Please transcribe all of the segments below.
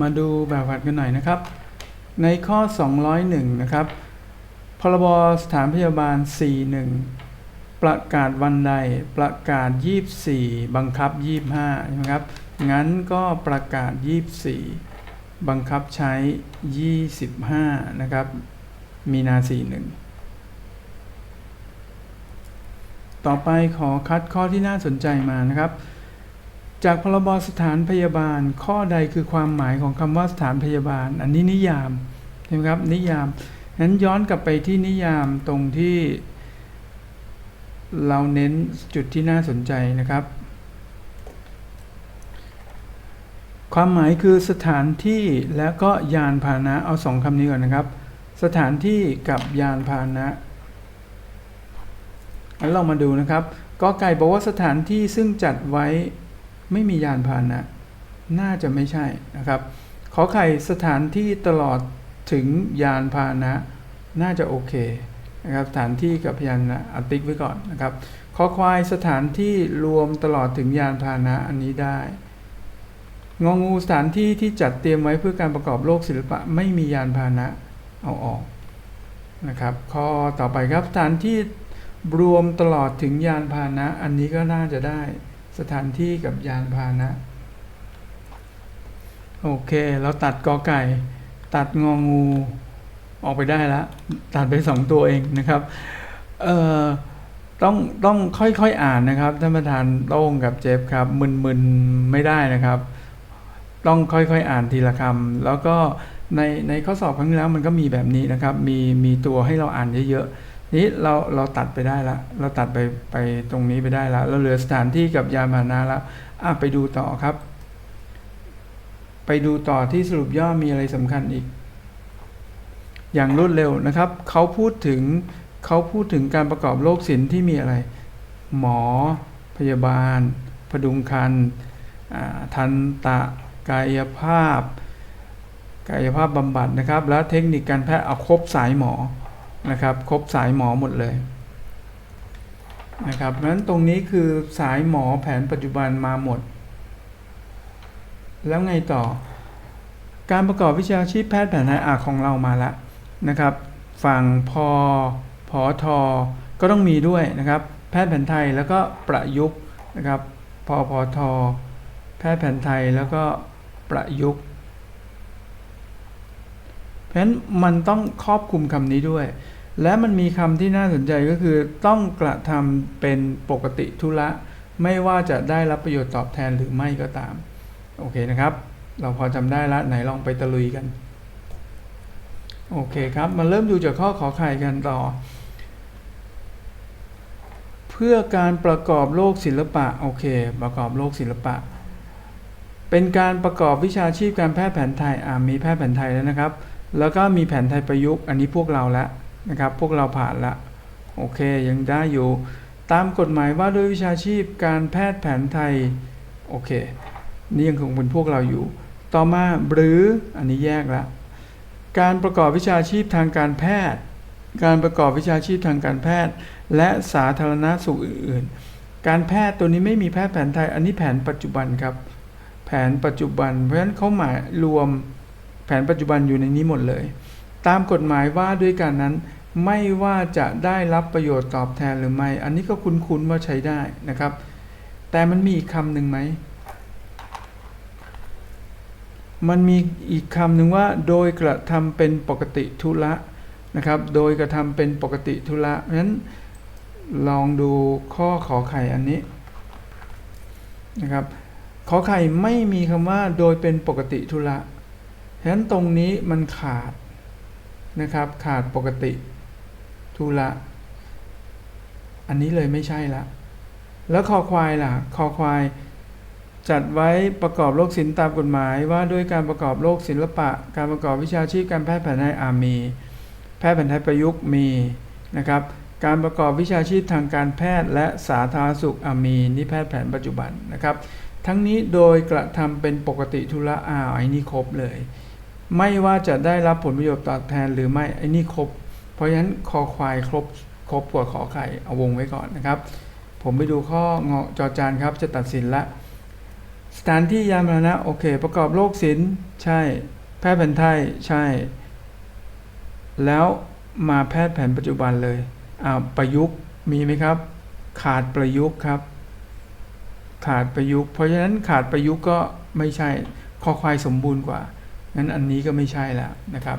มาดูแบบฝึกหัดกันหน่อยนะครับ ในข้อ 201 นะครับ พรบสถานพยาบาล 41 ประกาศวันใด ประกาศ 24 บังคับ 25ใช่ไหมครับ งั้นก็ประกาศ 24 บังคับใช้ 25 นะครับ มีนา 41ต่อไปขอคัดข้อที่น่าสนใจมานะครับ จากพรบสถานพยาบาลข้อใดคือความหมายของคำว่าสถานพยาบาล อันนี้นิยามใช่ไหมครับนิยามนั้นย้อนกลับไปที่นิยามตรงที่ เราเน้นจุดที่น่าสนใจนะครับ ความหมายคือสถานที่และก็ยานพาหนะเอาสองคำนี้ก่อนนะครับ สถานที่กับยานพาหนะงั้นเรามาดูนะครับก็ไก่บอกว่าสถานที่ซึ่งจัดไว้ ไม่มียานพาหนะ น่าจะไม่ใช่นะครับ ขอไข่สถานที่ตลอดถึงยานพาหนะ น่าจะโอเคนะครับสถานที่กับยานนะอาติ๊กไว้ก่อนนะครับขอควายสถานที่รวมตลอดถึงยานพาหนะอันนี้ได้งองูสถานที่ที่จัดเตรียมไว้เพื่อการประกอบโลกศิลปะไม่มียานพาหนะเอาออกนะครับข้อต่อไปครับสถานที่รวมตลอดถึงยานพาหนะ อันนี้ก็น่าจะได้ สถานที่กับยานพาหนะ โอเค เราตัดกอไก่ ตัดงองูออกไปได้แล้วตัดไปสองตัวเองนะครับ เอ่อต้องต้องค่อยๆอ่านนะครับท่านประธานโต้งกับเจฟครับ มึนๆไม่ได้นะครับ ต้องค่อยๆอ่านทีละคำแล้วก็ในในข้อสอบครั้งที่แล้วมันก็มีแบบนี้นะครับ มีมีตัวให้เราอ่านเยอะๆ นี้เราเราตัดไปได้ละ เราตัดไปไปตรงนี้ไปได้ละเราเหลือสถานที่กับยานพาหนะแล้วอะไปดูต่อครับ ไปดูต่อที่สรุปย่อมีอะไรสำคัญอีก อย่างรวดเร็วนะครับ เขาพูดถึงเขาพูดถึงการประกอบโรคศิลที่มีอะไร หมอ พยาบาล พดุงคันทันตะ กายภาพ กายภาพบำบัดนะครับ แล้วเทคนิคการแพทย์เอาครบสายหมอ นะครับ ครบสายหมอหมดเลยนะครับเพราะฉะนั้นตรงนี้คือสายหมอแผนปัจจุบันมาหมด แล้วไงต่อ การประกอบวิชาชีพแพทย์แผนไทยอาของเรามาแล้วนะครับ ฝั่งพอพอทอก็ต้องมีด้วยนะครับ แพทย์แผนไทยแล้วก็ประยุกต์นะครับพอพอทอแพทย์แผนไทยแล้วก็ประยุกต์ เพราะฉะนั้นมันต้องครอบคลุมคำนี้ด้วย และมันมีคำที่น่าสนใจก็คือต้องกระทำเป็นปกติธุระ ไม่ว่าจะได้รับประโยชน์ตอบแทนหรือไม่ก็ตาม โอเคนะครับ เราพอจำได้ล้วไหนลองไปตะลุยกัน โอเคครับ มาเริ่มดูจากข้อขอไข่กันต่อ เพื่อการประกอบโลกศิลปะ โอเค ประกอบโลกศิลปะ เป็นการประกอบวิชาชีพการแพทย์แผนไทย อ่ามีแพทย์แผนไทยแล้วนะครับ แล้วก็มีแผนไทยประยุกต์ อันนี้พวกเราแล้ว นะครับ พวกเราผ่านละโอเคยังได้อยู่ ตามกฎหมายว่าด้วยวิชาชีพการแพทย์แผนไทย โอเค นี่ยังคงเป็นพวกเราอยู่ ต่อมาหรืออันนี้แยกละการประกอบวิชาชีพทางการแพทย์ การประกอบวิชาชีพทางการแพทย์ และสาธารณสุขอื่น ๆ การแพทย์ตัวนี้ไม่มีแพทย์แผนไทย อันนี้แผนปัจจุบันครับ แผนปัจจุบัน เพราะฉะนั้นเขาหมายรวมแผนปัจจุบันอยู่ในนี้หมดเลย ตามกฎหมายว่าด้วยการนั้น ไม่ว่าจะได้รับประโยชน์ตอบแทนหรือไม่ อันนี้ก็คุ้นๆว่าใช้ได้นะครับ แต่มันมีอีกคำหนึ่งไหม มันมีอีกคำหนึ่งว่า โดยกระทำเป็นปกติธุระนะครับ โดยกระทำเป็นปกติธุระเพราะฉะนั้นลองดูข้อขอไข่อันนี้นะครับขอไข่ไม่มีคำว่าโดยเป็นปกติธุระฉะนั้นตรงนี้มันขาด นะครับ ขาดปกติธุระอันนี้เลยไม่ใช่ละ แล้วคอควายล่ะ คอควาย จัดไว้ประกอบโลกศิลป์ตามกฎหมายว่าด้วยการประกอบโลกศิลปะ การประกอบวิชาชีพการแพทย์แผนไทยอามี แพทย์แผนไทยประยุกต์มีนะครับ การประกอบวิชาชีพทางการแพทย์และสาธารณสุขอามีนี่แพทย์แผนปัจจุบันนะครับ ทั้งนี้โดยกระทำเป็นปกติธุระอ้าวไอ้นี่ครบเลย ไม่ว่าจะได้รับผลประโยชน์ตอบแทนหรือไม่ไอ้นี่ครบ เพราะฉะนั้นคอควายครบครบกว่าขอไข่เอาวงไว้ก่อนนะครับ ผมไปดูข้องอจอจานครับจะตัดสินละ สถานที่ยานพาหนะโอเค ประกอบโรคศิลป์ใช่ แพทย์แผนไทยใช่ แล้วมาแพทย์แผนปัจจุบันเลยอ่าประยุกต์มีไหมครับ ขาดประยุกต์ครับ ขาดประยุกต์ เพราะฉะนั้นขาดประยุกต์ก็ไม่ใช่คอควายสมบูรณ์กว่า งั้นอันนี้ก็ไม่ใช่แล้วนะครับ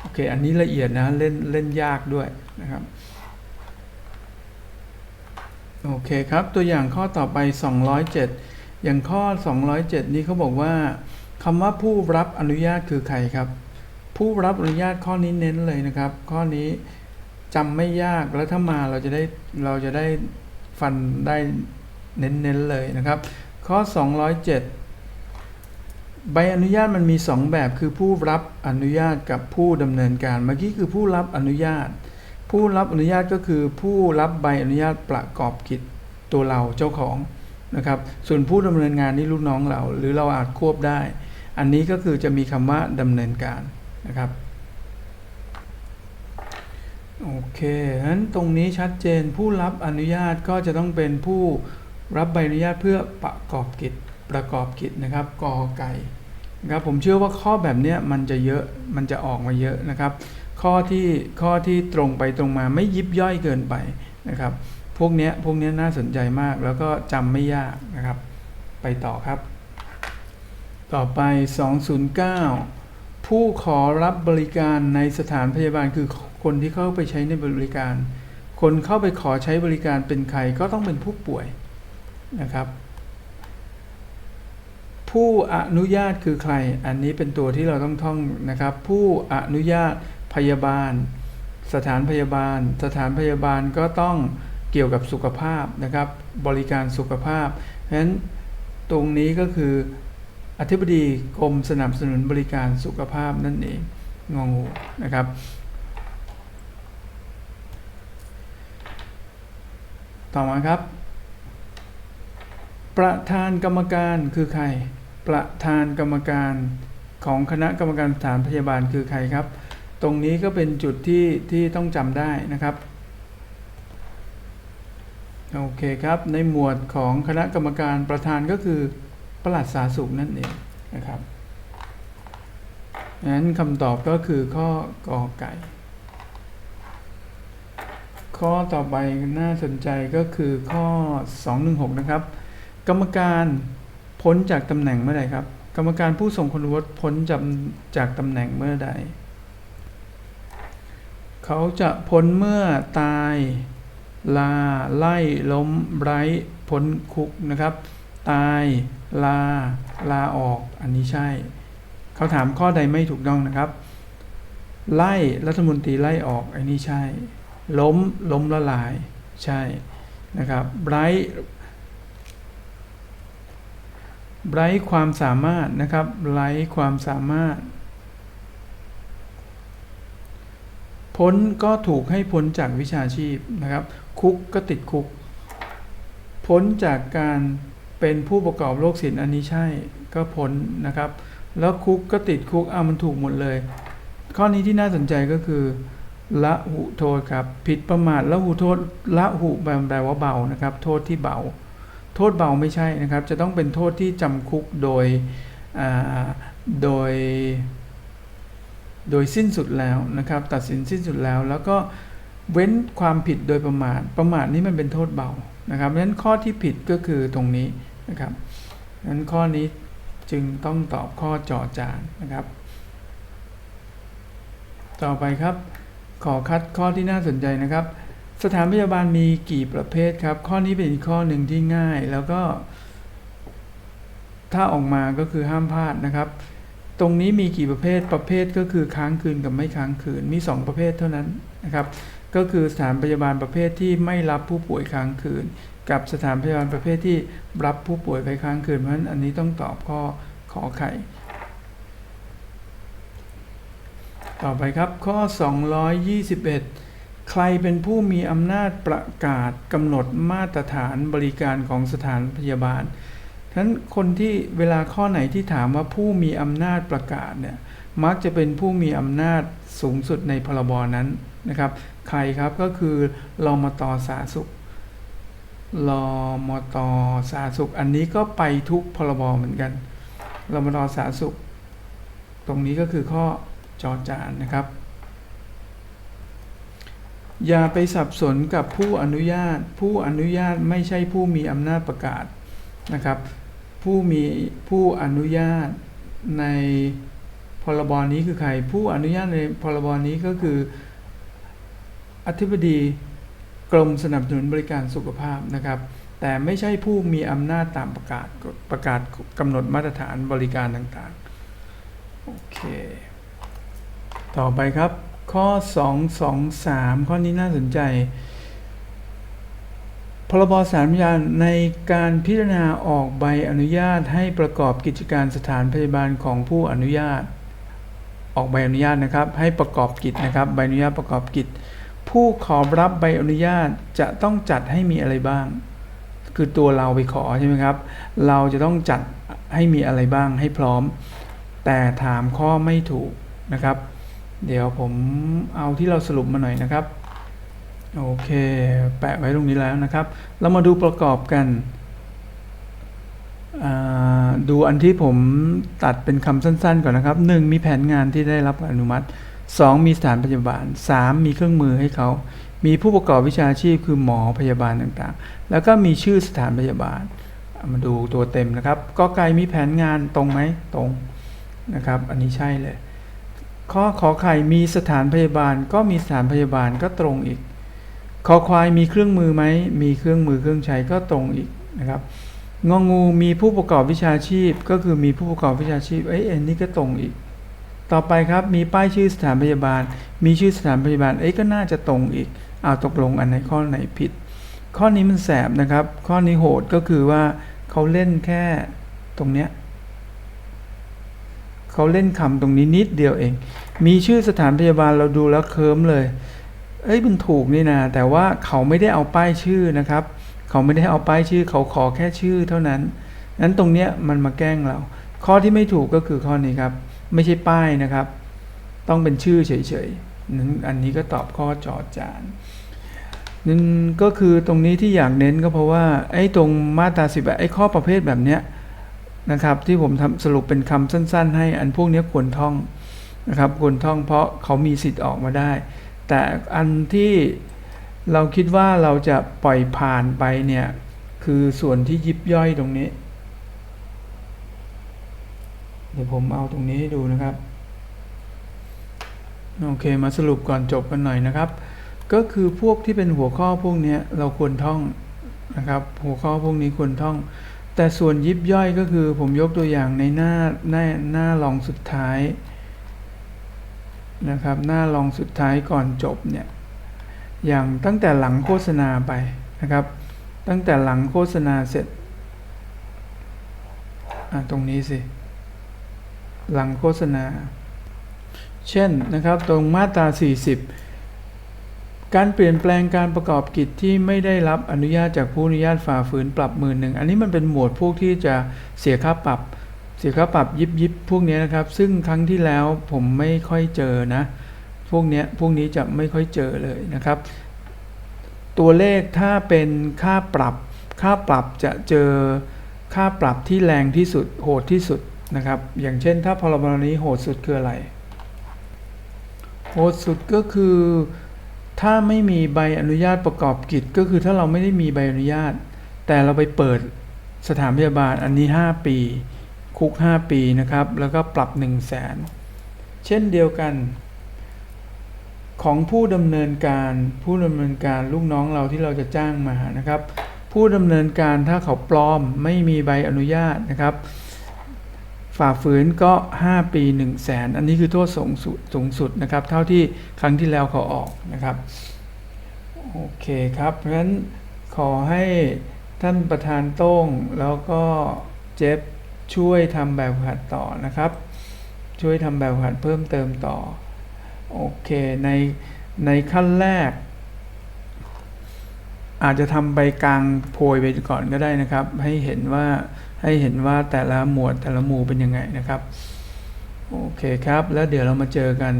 โอเคอันนี้ละเอียดนะเล่นเล่นยากด้วยนะครับโอเคครับตัวอย่างข้อต่อไป 207 อย่างข้อ 207 นี้เขาบอกว่าคำว่าผู้รับอนุญาตคือใครครับ ผู้รับอนุญาตข้อนี้เน้นเลยนะครับ ข้อนี้จำไม่ยากแล้วถ้ามาเราจะได้เราจะได้ฟันได้เน้นๆเลยนะครับ ข้อ 207 ใบอนุญาตมันมี 2 แบบคือผู้รับอนุญาตกับผู้ดำเนินการ เมื่อกี้คือผู้รับอนุญาต ผู้รับอนุญาตก็คือผู้รับใบอนุญาตประกอบกิจตัวเราเจ้าของนะครับ ส่วนผู้ดำเนินงานนี่ลูกน้องเรา หรือเราอาจควบได้ อันนี้ก็คือจะมีคำว่าดำเนินการนะครับโอเคฉะนั้นตรงนี้ชัดเจนผู้รับอนุญาตก็จะต้องเป็นผู้รับใบอนุญาตเพื่อประกอบกิจประกอบกิจนะครับกอไก่ ครับผมเชื่อว่าข้อแบบนี้มันจะเยอะมันจะออกมาเยอะนะครับ ข้อที่ข้อที่ตรงไปตรงมาไม่ยิบย่อยเกินไปนะครับ พวกเนี้ยพวกเนี้ยน่าสนใจมากแล้วก็จำไม่ยากนะครับ ไปต่อครับ ต่อไป 209 ผู้ขอรับบริการในสถานพยาบาลคือคนที่เข้าไปใช้ในบริการ คนเข้าไปขอใช้บริการเป็นใครก็ต้องเป็นผู้ป่วยนะครับ ผู้อนุญาตคือใคร อันนี้เป็นตัวที่เราต้องท่องนะครับ ผู้อนุญาตพยาบาล สถานพยาบาล สถานพยาบาลก็ต้องเกี่ยวกับสุขภาพนะครับ บริการสุขภาพเพราะฉะนั้นตรงนี้ก็คืออธิบดีกรมสนับสนุนบริการสุขภาพนั่นเองงองูนะครับ ต่อมาครับ ประธานกรรมการคือใคร ประธานกรรมการของคณะกรรมการสถานพยาบาลคือใครครับ ตรงนี้ก็เป็นจุดที่ที่ต้องจำได้นะครับ โอเคครับ ในหมวดของคณะกรรมการประธานก็คือประหลัดสาสุขนั่นเองนะครับงั้นคำตอบก็คือข้อกอไก่ ข้อต่อไปน่าสนใจก็คือข้อ 216 นะครับ กรรมการ พ้นจากตำแหน่งเมื่อใดครับ กรรมการผู้ทรงคุณวุฒิพ้นจากจากตำแหน่งเมื่อใด เขาจะพ้นเมื่อตาย ลา ไล่ล้มไร้พ้นคุกนะครับ ตาย ลา ลาออกอันนี้ใช่ เขาถามข้อใดไม่ถูกต้องนะครับ ไล่รัฐมนตรีไล่ออกอันนี้ใช่ ล้มล้มละลายใช่นะครับไร้ ไร้ความสามารถนะครับไร้ความสามารถ พ้นก็ถูกให้พ้นจากวิชาชีพนะครับ คุกก็ติดคุก พ้นจากการเป็นผู้ประกอบโรคศิลป์อันนี้ใช่ก็พ้นนะครับ แล้วคุกก็ติดคุกเอามันถูกหมดเลย ข้อนี้ที่น่าสนใจก็คือละหุโทษครับ ผิดประมาทละหุโทษละหุแปลว่าเบานะครับ โทษที่เบา โทษเบาไม่ใช่นะครับ จะต้องเป็นโทษที่จำคุกโดยโดย โดยสิ้นสุดแล้วนะครับ ตัดสินสิ้นสุดแล้ว แล้วก็เว้นความผิดโดยประมาทประมาทนี้มันเป็นโทษเบานะครับเพราะฉะนั้นข้อที่ผิดก็คือตรงนี้นะครับนั้นข้อนี้จึงต้องตอบข้อจอจานนะครับ ต่อไปครับ ขอคัดข้อที่น่าสนใจนะครับ สถานพยาบาลมีกี่ประเภทครับ ข้อนี้เป็นอีกข้อหนึ่งที่ง่ายแล้วก็ ถ้าออกมาก็คือห้ามพลาดนะครับ ตรงนี้มีกี่ประเภทประเภทก็คือค้างคืนกับไม่ค้างคืนมี 2 ประเภทเท่านั้นนะครับ ก็คือสถานพยาบาลประเภทที่ไม่รับผู้ป่วยค้างคืน กับสถานพยาบาลประเภทที่รับผู้ป่วยไปค้างคืนเพราะฉะนั้นอันนี้ต้องตอบข้อขอไข่ต่อไปครับข้อ 221 ใครเป็นผู้มีอำนาจประกาศกำหนดมาตรฐานบริการของสถานพยาบาลฉะนั้นคนที่เวลาข้อไหนที่ถามว่าผู้มีอำนาจประกาศเนี่ยมักจะเป็นผู้มีอำนาจสูงสุดในพรบนั้นนะครับ ใครครับก็คือรอมตสาสุขรอมตสาสุข อันนี้ก็ไปทุกพรบเหมือนกันรมตสาสุข ตรงนี้ก็คือข้อจอจานนะครับ อย่าไปสับสนกับผู้อนุญาต ผู้อนุญาตไม่ใช่ผู้มีอำนาจประกาศนะครับ ผู้มีผู้อนุญาตในพรบนี้คือใคร ผู้อนุญาตในพรบนี้ก็คือ อธิบดีกรมสนับสนุนบริการสุขภาพนะครับ แต่ไม่ใช่ผู้มีอำนาจตามประกาศประกาศกำหนดมาตรฐานบริการต่างๆ โอเค ต่อไปครับ ข้อ 223 ข้อนี้น่าสนใจ พรบสารพยานในการพิจารณาออกใบอนุญาตให้ประกอบกิจการสถานพยาบาลของผู้อนุญาต ออกใบอนุญาตนะครับ ให้ประกอบกิจนะครับ ใบอนุญาตประกอบกิจ ผู้ขอรับใบอนุญาตจะต้องจัดให้มีอะไรบ้าง คือตัวเราไปขอใช่ไหมครับ เราจะต้องจัดให้มีอะไรบ้างให้พร้อม แต่ถามข้อไม่ถูกนะครับ เดี๋ยวผมเอาที่เราสรุปมาหน่อยนะครับ โอเค แปะไว้ตรงนี้แล้วนะครับ เรามาดูประกอบกัน ดูอันที่ผมตัดเป็นคำสั้นๆก่อนนะครับ 1. มีแผนงานที่ได้รับอนุมัติ 2. มีสถานพยาบาล 3. มีเครื่องมือให้เขา มีผู้ประกอบวิชาชีพคือหมอพยาบาลต่างๆ แล้วก็มีชื่อสถานพยาบาล มาดูตัวเต็มนะครับ ก็ไก่มีแผนงานตรงไหมตรงนะครับ อันนี้ใช่เลย ข้อขอไข่มีสถานพยาบาลก็มีสถานพยาบาลก็ตรงอีกคอควายมีเครื่องมือไหมมีเครื่องมือเครื่องใช้ก็ตรงอีกนะครับงองูมีผู้ประกอบวิชาชีพ ก็คือมีผู้ประกอบวิชาชีพเอ้ยอันนี้ก็ตรงอีก ต่อไปครับมีป้ายชื่อสถานพยาบาล มีชื่อสถานพยาบาลเอ้ยก็น่าจะตรงอีกเอาตกลงอันไหนข้อไหนผิด ข้อนี้มันแสบนะครับ ข้อนี้โหดก็คือว่าเขาเล่นแค่ตรงเนี้ย เขาเล่นคำตรงนี้นิดเดียวเอง มีชื่อสถานพยาบาลเราดูแล้วเคิมเลย เอ้ยมันถูกนี่นะแต่ว่าเขาไม่ได้เอาป้ายชื่อนะครับ เขาไม่ได้เอาป้ายชื่อ เขาขอแค่ชื่อเท่านั้นนั้นตรงเนี้ยมันมาแกล้งเรา ข้อที่ไม่ถูกก็คือข้อนี้ครับ ไม่ใช่ป้ายนะครับ ต้องเป็นชื่อเฉยๆนั้นอันนี้ก็ตอบข้อจอจานนั่นก็คือตรงนี้ที่อยากเน้นก็เพราะว่าไอ้ตรงมาตราสิบไอ้ข้อประเภทแบบเนี้ย นะครับ ที่ผมทำสรุปเป็นคำสั้น ๆ ให้อันพวกนี้ควรท่องนะครับควรท่องเพราะเขามีสิทธิ์ออกมาได้ แต่อันที่เราคิดว่าเราจะปล่อยผ่านไปเนี่ย คือส่วนที่ยิบย่อยตรงนี้ เดี๋ยวผมเอาตรงนี้ให้ดูนะครับ โอเคมาสรุปก่อนจบกันหน่อยนะครับ ก็คือพวกที่เป็นหัวข้อพวกนี้เราควรท่องนะครับ หัวข้อพวกนี้ควรท่อง แต่ส่วนยิบย่อยก็คือผมยกตัวอย่างในหน้าหน้าหน้ารองสุดท้ายนะครับ หน้ารองสุดท้ายก่อนจบเนี่ยอย่างตั้งแต่หลังโฆษณาไปนะครับ ตั้งแต่หลังโฆษณาเสร็จตรงนี้สิ หลังโฆษณา เช่นนะครับ ตรงมาตรา 40 การเปลี่ยนแปลงการประกอบกิจที่ไม่ได้รับอนุญาตจากผู้อนุญาตฝ่าฝืนปรับหมื่นหนึ่งอันนี้มันเป็นหมวดพวกที่จะเสียค่าปรับ เสียค่าปรับยิบยิบพวกนี้นะครับ ซึ่งครั้งที่แล้วผมไม่ค่อยเจอนะพวกนี้พวกนี้จะไม่ค่อยเจอเลยนะครับ ตัวเลขถ้าเป็นค่าปรับ ค่าปรับจะเจอค่าปรับที่แรงที่สุดโหดที่สุดนะครับ อย่างเช่นถ้าพรบนี้โหดสุดคืออะไร โหดสุดก็คือ ถ้าไม่มีใบอนุญาตประกอบกิจก็คือถ้าเราไม่ได้มีใบอนุญาต แต่เราไปเปิดสถานพยาบาลอันนี้ 5 ปี คุก 5 ปีนะครับ แล้วก็ปรับ 1 0 0 0 0แสนเช่นเดียวกัน ของผู้ดำเนินการผู้ดำเนินการลูกน้องเราที่เราจะจ้างมานะครับ ผู้ดำเนินการถ้าเขาปลอมไม่มีใบอนุญาตนะครับ ฝ่าฝืนก็ 5 ปี 1 0 0 0 0แสนอันนี้คือโทษสูงสุดสูงสุดนะครับ เท่าที่ครั้งที่แล้วเขาออกนะครับ โอเคครับ เพราะฉะนั้นขอให้ท่านประธานโต้งแล้วก็เจฟช่วยทำแบบหัดต่อนะครับ ช่วยทำแบบหัดเพิ่มเติมต่อ โอเคในในขั้นแรก อาจจะทำไปกลางโพยไปก่อนก็ได้นะครับ ให้เห็นว่า ให้เห็นว่าแต่ละหมวดแต่ละหมู่เป็นยังไงนะครับ โอเคครับ แล้วเดี๋ยวเรามาเจอกัน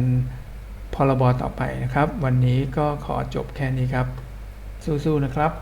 พรบต่อไปนะครับ วันนี้ก็ขอจบแค่นี้ครับ สู้ๆนะครับ